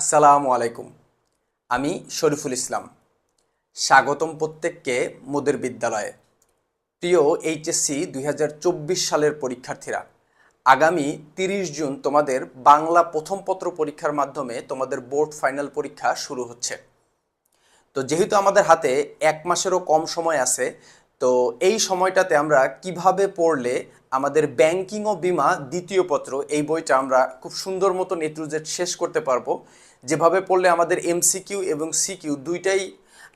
আসসালামু আলাইকুম। আমি শরীফুল ইসলাম। স্বাগতম প্রত্যেককে মোদের বিদ্যালয়ে। প্রিয় এইচএসসি দুই হাজার চব্বিশ সালের পরীক্ষার্থীরা, আগামী তিরিশ জুন তোমাদের বাংলা প্রথম পত্র পরীক্ষার মাধ্যমে তোমাদের বোর্ড ফাইনাল পরীক্ষা শুরু হচ্ছে। তো যেহেতু আমাদের হাতে এক মাসেরও কম সময় আছে, তো এই সময়টাতে আমরা কীভাবে পড়লে আমাদের ব্যাংকিং ও বিমা দ্বিতীয় পত্র। এই বইটা আমরা খুব সুন্দর মতন এ টু জেড শেষ করতে পারব। যেভাবে পড়লে আমাদের এমসিকিউ এবং সিকিউ দুইটাই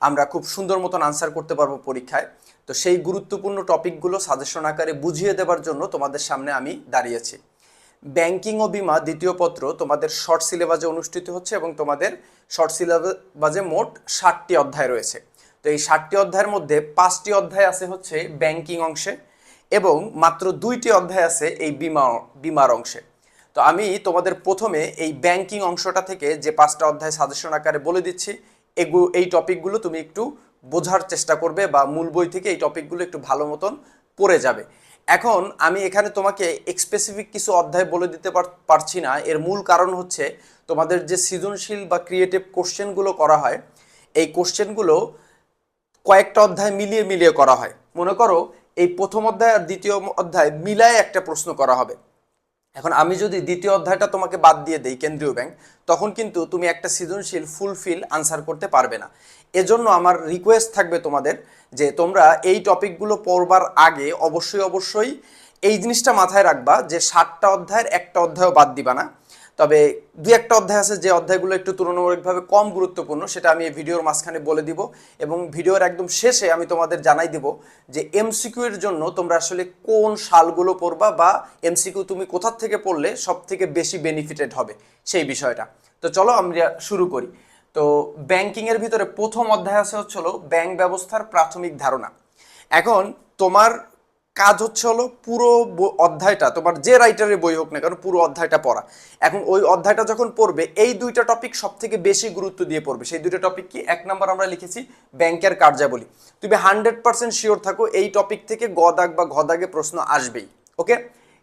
আমরা খুব সুন্দর মতন আনসার করতে পারব পরীক্ষায়। তো সেই গুরুত্বপূর্ণ টপিকগুলো সাজেশন আকারে বুঝিয়ে দেওয়ার জন্য তোমাদের সামনে আমি দাঁড়িয়েছি ব্যাংকিং ও বিমা দ্বিতীয় পত্র তোমাদের শর্ট সিলেবাসে অনুষ্ঠিত হচ্ছে এবং তোমাদের শর্ট সিলেবাসে মোট ষাটটি অধ্যায় রয়েছে। তো এই ষাটটি অধ্যায়ের মধ্যে পাঁচটি অধ্যায় আছে হচ্ছে ব্যাংকিং অংশে। এবং মাত্র দুইটি অধ্যায় আছে এই বিমা, বিমার অংশে। তো আমি তোমাদের প্রথমে এই ব্যাংকিং অংশটা থেকে যে পাঁচটা অধ্যায় সাজেশন আকারে বলে দিচ্ছি, এগু, এই টপিকগুলো তুমি একটু বোঝার চেষ্টা করবে বা মূল বই থেকে এই টপিকগুলো একটু ভালো মতন পড়ে যাবে। এখন আমি এখানে তোমাকে স্পেসিফিক কিছু অধ্যায় বলে দিতে পার- পারছি না। এর মূল কারণ হচ্ছে তোমাদের যে সৃজনশীল বা ক্রিয়েটিভ কোশ্চেনগুলো করা হয়, এই কোশ্চেনগুলো কয়েকটা অধ্যায় মিলিয়ে মিলিয়ে করা হয়। মনে করো এই প্রথম অধ্যায় আর দ্বিতীয় অধ্যায় মিলায় একটা প্রশ্ন করা হবে। এখন আমি যদি দ্বিতীয় অধ্যায়টা তোমাকে বাদ দিয়ে দেই কেন্দ্রীয় ব্যাংক, তখন কিন্তু তুমি একটা সৃজনশীল ফুলফিল আনসার করতে পারবে না। এজন্য আমার রিকোয়েস্ট থাকবে তোমাদের যে তোমরা এই টপিকগুলো পড়বার আগে অবশ্যই অবশ্যই এই জিনিসটা মাথায় রাখবা যে সাতটা অধ্যায়ের একটা অধ্যায়ও বাদ দিবা না। তবে দু একটা অধ্যায় আছে, যে অধ্যায়গুলো একটু তুলনামূলকভাবে কম গুরুত্বপূর্ণ, সেটা আমি এই ভিডিওর মাঝখানে বলে দিব এবং ভিডিওর একদম শেষে আমি তোমাদের জানাই দিব যে এমসিকিউ এর জন্য তোমরা আসলে কোন সালগুলো পড়বা বা এমসিকিউ তুমি কোথার থেকে পড়লে সব থেকে বেশি বেনিফিটেড হবে, সেই বিষয়টা। তো চলো আমরা শুরু করি। তো ব্যাংকিং এর ভিতরে প্রথম অধ্যায় আছে হচ্ছে হলো ব্যাংক ব্যবস্থার প্রাথমিক ধারণা। এখন তোমার কাজ হচ্ছে হলো পুরো অধ্যায়টা, তোমার যে রাইটারের বই হোক না কেন পুরো অধ্যায়টা পড়া। এখন ওই অধ্যায়টা যখন পড়বে, এই দুইটা টপিক সব থেকে বেশি গুরুত্ব দিয়ে পড়বে। সেই দুইটা টপিক কি? এক নম্বর আমরা লিখেছি ব্যাংকের কার্যাবলী। তুমি হান্ড্রেড পার্সেন্ট শিওর থাকো এই টপিক থেকে গদাগ বা ঘদাগে প্রশ্ন আসবেই ওকে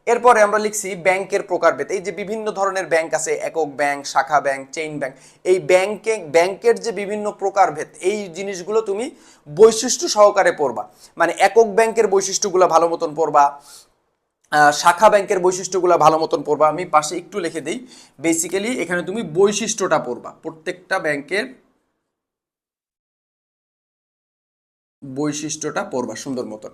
এরপরে আমরা লিখছি ব্যাংকের প্রকারভেদ। এই যে বিভিন্ন ধরনের ব্যাংক আছে, একক ব্যাংক, শাখা ব্যাংক চেইন ব্যাংক, এই ব্যাংকে, ব্যাংকের যে বিভিন্ন প্রকারভেদ, এই জিনিসগুলো তুমি বৈশিষ্ট্য সহকারে পড়বা। মানে একক ব্যাংকের বৈশিষ্ট্যগুলো ভালো মতন পড়বা শাখা ব্যাংকের বৈশিষ্ট্যগুলো ভালো মতন পড়বা। আমি পাশে একটু লিখে দিই। বেসিক্যালি এখানে তুমি বৈশিষ্ট্যটা পড়বা। প্রত্যেকটা ব্যাংকের বৈশিষ্ট্যটা পড়বা সুন্দর মতন।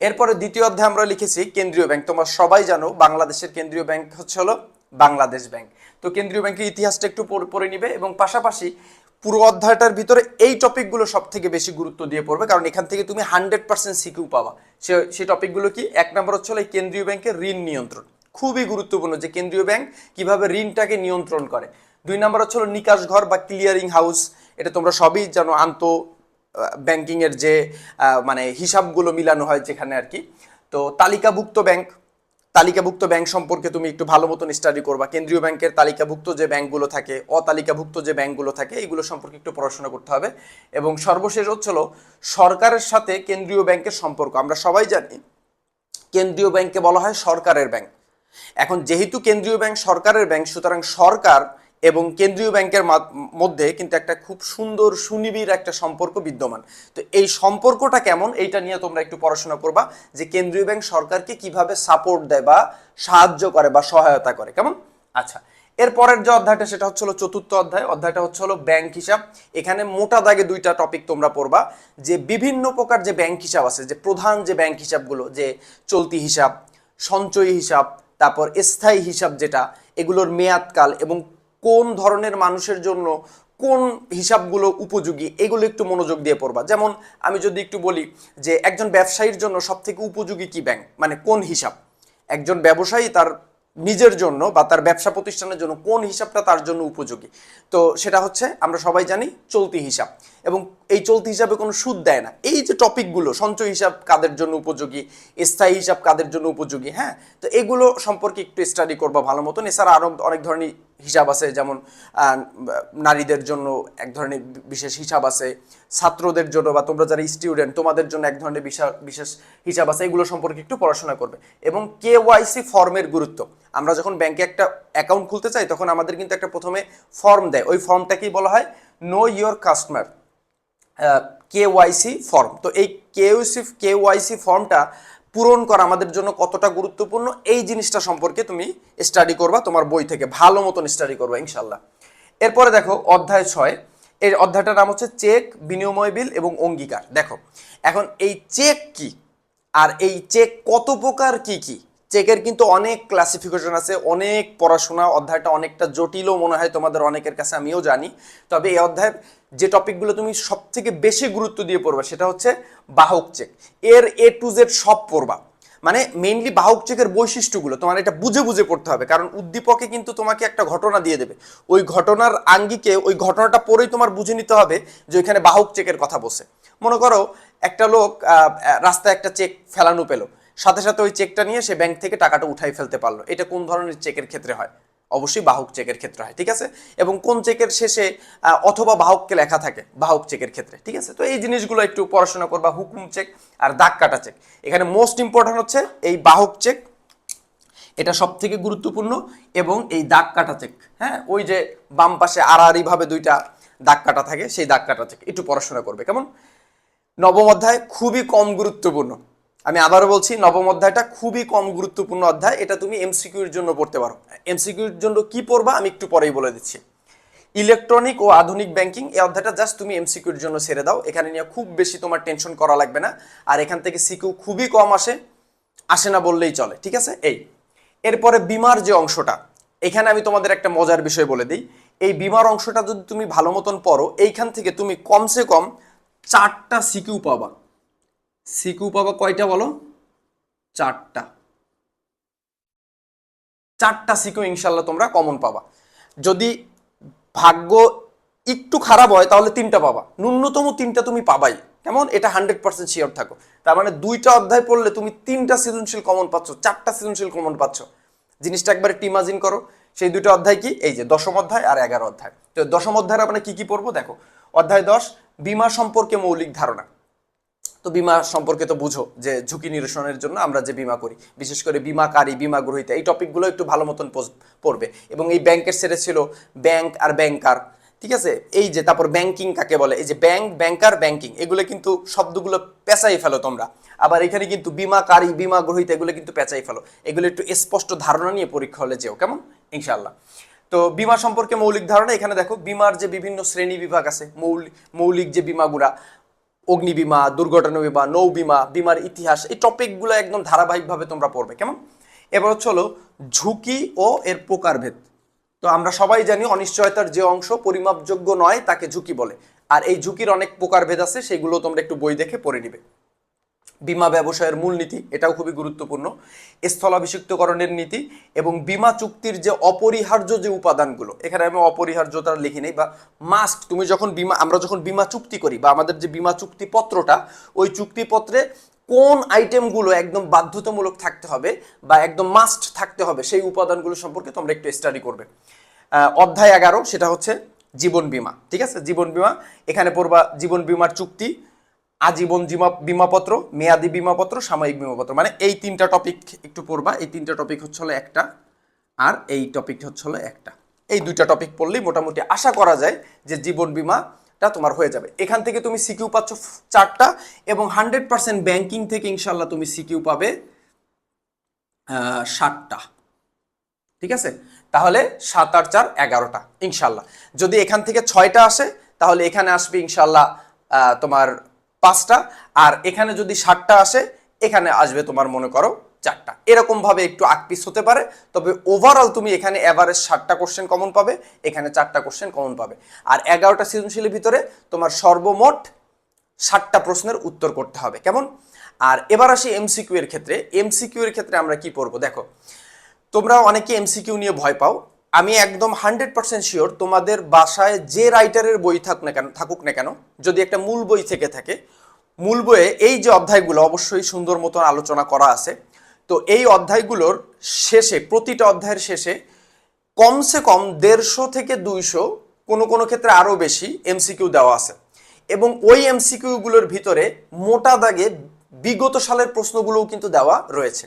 এরপরে দ্বিতীয় অধ্যায় আমরা লিখেছি কেন্দ্রীয় ব্যাংক। তোমরা সবাই জানো বাংলাদেশের কেন্দ্রীয় ব্যাংক হচ্ছে হলো বাংলাদেশ ব্যাংক। তো কেন্দ্রীয় ব্যাংকের ইতিহাসটা একটু পড়- নিবে এবং পাশাপাশি পুরো অধ্যায়টার ভিতরে এই টপিকগুলো সব থেকে বেশি গুরুত্ব দিয়ে পড়বে। কারণ এখান থেকে তুমি হান্ড্রেড পার্সেন্ট সিকিউ পাবা। সে সেই টপিকগুলো কি? এক নম্বর হচ্ছে হলো কেন্দ্রীয় ব্যাংকের ঋণ নিয়ন্ত্রণ। খুবই গুরুত্বপূর্ণ যে কেন্দ্রীয় ব্যাংক কীভাবে ঋণটাকে নিয়ন্ত্রণ করে। দুই নম্বর হচ্ছে নিকাশ ঘর বা ক্লিয়ারিং হাউস এটা তোমরা সবই জানো, আন্ত ব্যাংকিং এর যে মানে হিসাবগুলো মিলানো হয় যেখানে আর কি। তো তালিকাভুক্ত ব্যাংক তালিকাভুক্ত ব্যাংক সম্পর্কে তুমি একটু ভালো মতন স্টাডি করবা। কেন্দ্রীয় ব্যাংকের তালিকাভুক্ত যে ব্যাংকগুলো থাকে, অতালিকাভুক্ত যে ব্যাংকগুলো থাকে, এগুলো সম্পর্কে একটু পড়াশোনা করতে হবে। এবং সর্বশেষ হচ্ছিল সরকারের সাথে কেন্দ্রীয় ব্যাংকের সম্পর্ক। আমরা সবাই জানি, কেন্দ্রীয় ব্যাংককে বলা হয় সরকারের ব্যাংক। এখন যেহেতু কেন্দ্রীয় ব্যাংক সরকারের ব্যাংক, সুতরাং সরকার এবং কেন্দ্রীয় ব্যাংকের মধ্যে কিন্তু একটা খুব সুন্দর সুনিবিড় একটা সম্পর্ক বিদ্যমান। তো এই সম্পর্কটা কেমন? এইটা নিয়ে তোমরা একটু পড়াশোনা করবা যে কেন্দ্রীয় ব্যাংক সরকারকে কীভাবে সাপোর্ট দেয় বা সাহায্য করে বা সহায়তা করে। কেমন? আচ্ছা এরপরের যে অধ্যায়টা সেটা হচ্ছে হলো চতুর্থ অধ্যায়। অধ্যায়টা হচ্ছে হলো ব্যাংক হিসাব। এখানে মোটা দাগে দুইটা টপিক তোমরা পড়বা। যে বিভিন্ন প্রকার যে ব্যাংক হিসাব আছে, যে প্রধান যে ব্যাংক হিসাবগুলো, যে চলতি হিসাব, সঞ্চয়ী হিসাব, তারপর স্থায়ী হিসাব যেটা, এগুলোর মেয়াদকাল এবং কোন ধরনের মানুষের জন্য কোন হিসাবগুলো উপযোগী, এগুলো একটু মনোযোগ দিয়ে পড়বা। যেমন আমি যদি একটু বলি যে একজন ব্যবসায়ীর জন্য সবথেকে উপযোগী কি ব্যাংক মানে কোন হিসাব? একজন ব্যবসায়ী তার নিজের জন্য বা তার ব্যবসা প্রতিষ্ঠানের জন্য কোন হিসাবটা তার জন্য উপযোগী? তো সেটা হচ্ছে আমরা সবাই জানি চলতি হিসাব। এবং এই চলতি হিসাবে কোনো সুদ দেয় না। এই যে টপিকগুলো সঞ্চয় হিসাব কাদের জন্য উপযোগী, স্থায়ী হিসাব কাদের জন্য উপযোগী হ্যাঁ? তো এগুলো সম্পর্কে একটু স্টাডি করবা ভালো মতন। এছাড়া আরও অনেক ধরনের হিসাব আছে, যেমন নারীদের জন্য এক ধরনের বিশেষ হিসাব আছে, ছাত্রদের জন্য বা তোমরা যারা স্টুডেন্ট তোমাদের জন্য এক ধরনের বিশা- বিশেষ হিসাব আছে, এগুলো সম্পর্কে একটু পড়াশোনা করবে। এবং কে ওয়াইসি ফর্মের গুরুত্ব। আমরা যখন ব্যাংকে একটা অ্যাকাউন্ট খুলতে চাই, তখন আমাদের কিন্তু একটা প্রথমে ফর্ম দেয়। ওই ফর্মটাকেই বলা হয় know your customer K YC form তো এই কেওসি কে ওয়াইসি ফর্মটা পূরণ করা আমাদের জন্য কতটা গুরুত্বপূর্ণ, এই জিনিসটা সম্পর্কে তুমি স্টাডি করবা, তোমার বই থেকে ভালো মতন স্টাডি করবা ইনশাল্লাহ এরপরে দেখো, অধ্যায় ছয়। এই অধ্যায়টার নাম হচ্ছে চেক, বিনিময় বিল এবং অঙ্গীকার। দেখো, এখন এই চেক কি? আর এই চেক কত প্রকার কি কি? চেকের কিন্তু অনেক ক্লাসিফিকেশন আছে, অনেক পড়াশোনা, অধ্যায়টা অনেকটা জটিলও মনে হয় তোমাদের অনেকের কাছে, আমিও জানি। তবে এই অধ্যায়ের যে টপিকগুলো তুমি সব থেকে বেশি গুরুত্ব দিয়ে পড়বা সেটা হচ্ছে বাহক চেক। এর এ টু জেড সব পড়বা। মানে মেইনলি বাহক চেকের বৈশিষ্ট্যগুলো তোমার এটা বুঝে বুঝে পড়তে হবে, কারণ উদ্দীপকে কিন্তু তোমাকে একটা ঘটনা দিয়ে দেবে। ওই ঘটনার আঙ্গিকে, ওই ঘটনাটা পড়েই তোমার বুঝে নিতে হবে যে ওইখানে বাহক চেকের কথা বসে মনে করো একটা লোক রাস্তায় একটা চেক ফেলানো পেল। সাথে সাথে ওই চেকটা নিয়ে সে ব্যাংক থেকে টাকাটা উঠাই ফেলতে পারল। এটা কোন ধরনের চেকের ক্ষেত্রে হয়? অবশ্যই বাহক চেকের ক্ষেত্রে হয়, ঠিক আছে? এবং কোন চেকের শেষে অথবা বাহককে লেখা থাকে, বাহক চেকের ক্ষেত্রে, ঠিক আছে? তো এই জিনিসগুলো একটু পড়াশোনা করবা হুকুম চেক আর দাগ কাটা চেক। এখানে মোস্ট ইম্পর্ট্যান্ট হচ্ছে এই বাহক চেক, এটা সব থেকে গুরুত্বপূর্ণ, এবং এই দাগ কাটা চেক হ্যাঁ? ওই যে বাম পাশে আড়াআড়ি ভাবে দুইটা দাগ কাটা থাকে, সেই দাগ কাটা চেক, একটু পড়াশোনা করবে, কেমন? নবম অধ্যায় খুবই কম গুরুত্বপূর্ণ। আমি আবারও বলছি, নবম অধ্যায়টা খুবই কম গুরুত্বপূর্ণ অধ্যায়। এটা তুমি এমসিকিউর জন্য পড়তে পারো। এমসিকিউর জন্য কি পড়বা আমি একটু পরেই বলে দিচ্ছি। ইলেকট্রনিক ও আধুনিক ব্যাংকিং, এই অধ্যায়টা জাস্ট তুমি এমসিকিউর জন্য ছেড়ে দাও। এখানে নিয়ে খুব বেশি তোমার টেনশন করা লাগবে না। আর এখান থেকে সিকিউ খুবই কম আসে আসে না বললেই চলে, ঠিক আছে? এই। এরপরে বিমার যে অংশটা, এখানে আমি তোমাদের একটা মজার বিষয় বলে দিই। এই বিমার অংশটা যদি তুমি ভালো মতন পড়ো, এইখান থেকে তুমি কমসে কম চারটা সিকিউ পাবা। সিকিউ পাবা কয়টা বলো? চারটা। চারটা সিকিউ ইনশাল্লাহ তোমরা কমন পাবা। যদি ভাগ্য একটু খারাপ হয়, তাহলে তিনটা পাবা। ন্যূনতম তিনটা তুমি পাবাই। কেমন? এটা হান্ড্রেড পার্সেন্ট শিওর থাকো। তার মানে দুইটা অধ্যায় পড়লে তুমি তিনটা সৃজনশীল কমন পাচ্ছ, চারটা সৃজনশীল কমন পাচ্ছ। জিনিসটা একবার টিমাজিন করো। সেই দুটো অধ্যায় কি? এই যে দশম অধ্যায় আর এগারো অধ্যায়। তো দশম অধ্যায় আমরা কি কি পড়ব? দেখো। অধ্যায় দশ, বিমা সম্পর্কে মৌলিক ধারণা। তো বিমা সম্পর্কে তো বুঝো, যে ঝুঁকি নিরসনের জন্য আমরা যে বিমা করি। বিশেষ করে বিমাকারী বিমা গ্রহীতা এই টপিকগুলো একটু ভালো মতন পড়বে। এবং এই ব্যাংকের সেরে ছিল ব্যাংক আর ব্যাংকার ঠিক আছে? এই যে তারপর ব্যাংকিং কাকে বলে? এই যে ব্যাংক ব্যাংকার ব্যাংকিং এগুলো কিন্তু শব্দগুলো পেঁচাই ফেলো তোমরা। আবার এখানে কিন্তু বিমাকারী বিমা গ্রহীতা এগুলো কিন্তু পেঁচাই ফেলো। এগুলো একটু স্পষ্ট ধারণা নিয়ে পরীক্ষা হলে যেও, কেমন? ইনশাল্লাহ তো বিমা সম্পর্কে মৌলিক ধারণা এখানে দেখো, বিমার যে বিভিন্ন শ্রেণি বিভাগ আছে মৌলিক মৌলিক যে বিমাগুলা অগ্নি বিমা, দুর্ঘটনা বিমা, নৌ বিমা, বিমার ইতিহাস, এই টপিকগুলো একদম ধারাবাহিকভাবে তোমরা পড়বে, কেমন? এবার হচ্ছে হলো ঝুঁকি ও এর প্রকারভেদ। তো আমরা সবাই জানি অনিশ্চয়তার যে অংশ পরিমাপযোগ্য নয়, তাকে ঝুঁকি বলে। আর এই ঝুঁকির অনেক প্রকারভেদ আছে, সেগুলো তোমরা একটু বই দেখে পড়ে নিবে। বিমা ব্যবসায়ের মূলনীতি এটাও খুবই গুরুত্বপূর্ণ, স্থলাভিষিক্তকরণের নীতি এবং বিমা চুক্তির যে অপরিহার্য যে উপাদানগুলো, এখানে আমি অপরিহার্যতা লিখি নেই বা মাস্ট তুমি যখন বিমা, আমরা যখন বিমা চুক্তি করি বা আমাদের যে বিমা চুক্তিপত্রটা, ওই চুক্তিপত্রে কোন আইটেমগুলো একদম বাধ্যতামূলক থাকতে হবে বা একদম মাস্ট থাকতে হবে, সেই উপাদানগুলো সম্পর্কে তোমরা একটু স্টাডি করবে। অধ্যায় এগারো, সেটা হচ্ছে জীবন বিমা, ঠিক আছে? জীবন বিমা, এখানে পড়বা জীবন বিমার চুক্তি আজীবন জিমা, বিমাপত্র, মেয়াদি বিমাপত্র, সাময়িক বিমাপত্র। মানে এই তিনটা টপিক একটু পড়বা। এই তিনটা টপিক হচ্ছে হলো একটা আর এই টপিক হচ্ছে হলো একটা। এই দুইটা টপিক পড়লেই মোটামুটি আশা করা যায় যে জীবন বিমাটা তোমার হয়ে যাবে। এখান থেকে তুমি সিকিউ পাচ্ছ চারটা এবং হান্ড্রেড পার্সেন্ট ব্যাংকিং থেকে ইনশাল্লাহ তুমি সিকিউ পাবে ষাটটা ঠিক আছে? তাহলে সাত আর চার এগারোটা ইনশাল্লাহ যদি এখান থেকে ছয়টা আসে, তাহলে এখানে আসবে ইনশাল্লাহ তোমার পাঁচটা, আর এখানে যদি ষাটটা আসে, এখানে আসবে তোমার মনে করো চারটা। এরকম ভাবে একটু আকপিস হতে পারে, তবে ওভারঅল তুমি এখানে এভারেজ ষাটটা কোশ্চেন কমন পাবে, এখানে চারটা কোশ্চেন কমন পাবে। আর এগারোটা সৃজনশীলের ভিতরে তোমার সর্বমোট ষাটটা প্রশ্নের উত্তর করতে হবে, কেমন? আর এবার আসি এমসিকিউ এর ক্ষেত্রে। এমসিকিউ এর ক্ষেত্রে আমরা কি পড়ব? দেখো, তোমরা অনেকে এমসিকিউ নিয়ে ভয় পাও আমি একদম হান্ড্রেড পার্সেন্ট শিওর তোমাদের বাসায় যে রাইটারের বই থাকুক না কেন, থাকুক না কেন, যদি একটা মূল বই থেকে থাকে, মূল বইয়ে এই যে অধ্যায়গুলো অবশ্যই সুন্দর মতন আলোচনা করা আছে। তো এই অধ্যায়গুলোর শেষে, প্রতিটা অধ্যায়ের শেষে কমসে কম দেড়শো থেকে দুইশো, কোনো কোনো ক্ষেত্রে আরও বেশি এমসিকিউ দেওয়া আছে। এবং ওই এমসিকিউগুলোর ভিতরে মোটা দাগে বিগত সালের প্রশ্নগুলোও কিন্তু দেওয়া রয়েছে।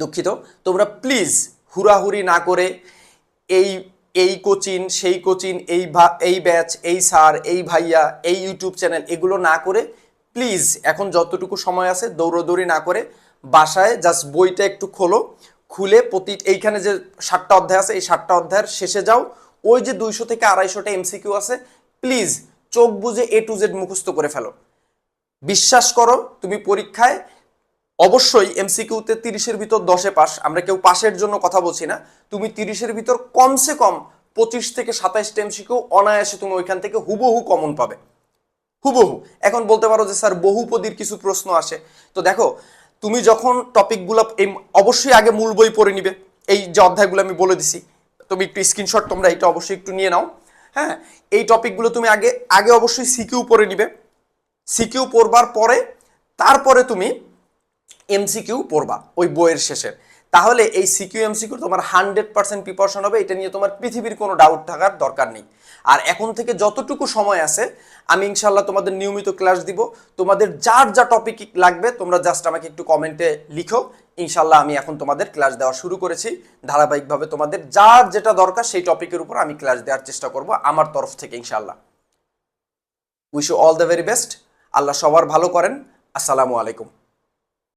দুঃখিত, তোমরা প্লিজ হুড়াহুড়ি না করে এই এই কোচিং সেই কোচিং এই এই ব্যাচ, এই স্যার, এই ভাইয়া, এই ইউটিউব চ্যানেল এগুলো না করে প্লিজ এখন যতটুকু সময় আছে দৌড়দৌড়ি না করে বাসায় জাস্ট বইটা একটু খোলো, খুলে প্রতি, এইখানে যে সাতটা অধ্যায় আছে এই সাতটা অধ্যায়ের শেষে যাও, ওই যে দুইশো থেকে আড়াইশোটা এমসিকিউ আছে, প্লিজ চোখ বুঝে এ টু জেড মুখস্থ করে ফেলো। বিশ্বাস করো, তুমি পরীক্ষায় অবশ্যই এমসিকিউতে তিরিশের ভিতর দশে পাস। আমরা কেউ পাশের জন্য কথা বলছি না। তুমি তিরিশের ভিতর কমসে কম পঁচিশ থেকে সাতাইশটা এমসিকিউ অনায়াসে তুমি ওইখান থেকে হুবহু কমন পাবে। হুবহু। এখন বলতে পারো যে, স্যার, বহুপদীর কিছু প্রশ্ন আসে। তো দেখো, তুমি যখন টপিকগুলো এই অবশ্যই আগে মূল বই পড়ে নিবে। এই যে অধ্যায়গুলো আমি বলে দিছি। তুমি একটু স্ক্রিনশট তোমরা এটা অবশ্যই একটু নিয়ে নাও। হ্যাঁ এই টপিকগুলো তুমি আগে আগে অবশ্যই সিকিউ পড়ে নিবে। সিকিউ পড়বার পরে, তারপরে তুমি এমসিকিউ পড়বা, ওই বইয়ের শেষে। তাহলে এই সিকিউ এমসিকিউ তোমার হান্ড্রেড পার্সেন্ট প্রিপারেশন হবে, এটা নিয়ে তোমার পৃথিবীর কোনো ডাউট থাকার দরকার নেই। আর এখন থেকে যতটুকু সময় আছে, আমি ইনশাল্লাহ তোমাদের নিয়মিত ক্লাস দিব। তোমাদের যার যা টপিক লাগবে, তোমরা জাস্ট আমাকে একটু কমেন্টে লিখো। ইনশাল্লাহ আমি এখন তোমাদের ক্লাস দেওয়া শুরু করেছি। ধারাবাহিকভাবে তোমাদের যার যেটা দরকার, সেই টপিকের উপর আমি ক্লাস দেওয়ার চেষ্টা করব আমার তরফ থেকে ইনশাল্লাহ wish you all the very best আল্লাহ সবার ভালো করেন। আসসালামু আলাইকুম।